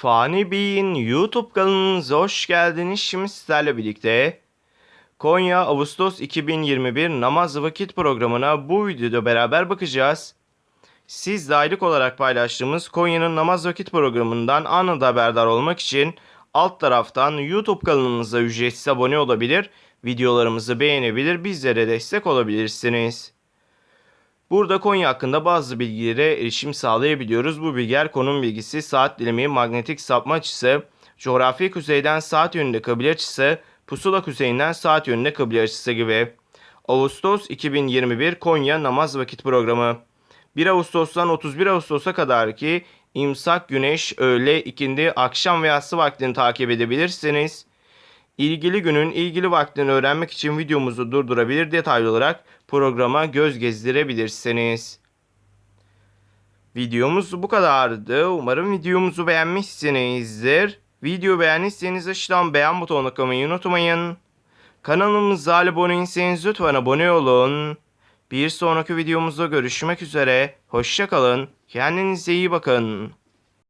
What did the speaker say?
Fani Bey'in YouTube kanalınıza hoş geldiniz. Şimdi sizlerle birlikte Konya Ağustos 2021 namaz vakit programına bu videoda beraber bakacağız. Siz de aylık olarak paylaştığımız Konya'nın namaz vakit programından anında haberdar olmak için alt taraftan YouTube kanalımıza ücretsiz abone olabilir, videolarımızı beğenebilir, bizlere destek olabilirsiniz. Burada Konya hakkında bazı bilgilere erişim sağlayabiliyoruz. Bu bilgiler konum bilgisi, saat dilimi, magnetik sapma açısı, coğrafi kuzeyden saat yönünde kıble açısı, pusula kuzeyinden saat yönünde kıble açısı gibi. Ağustos 2021 Konya namaz vakit programı. 1 Ağustos'tan 31 Ağustos'a kadar ki imsak, güneş, öğle, ikindi, akşam ve yatsı vaktini takip edebilirsiniz. İlgili günün ilgili vaktini öğrenmek için videomuzu durdurabilir detaylı olarak programa göz gezdirebilirsiniz. Videomuz bu kadardı. Umarım videomuzu beğenmişsinizdir. Video beğendiyseniz aşağıdan beğen butonuna tıklamayı unutmayın. Kanalımıza abone değilseniz lütfen abone olun. Bir sonraki videomuzda görüşmek üzere. Hoşçakalın. Kendinize iyi bakın.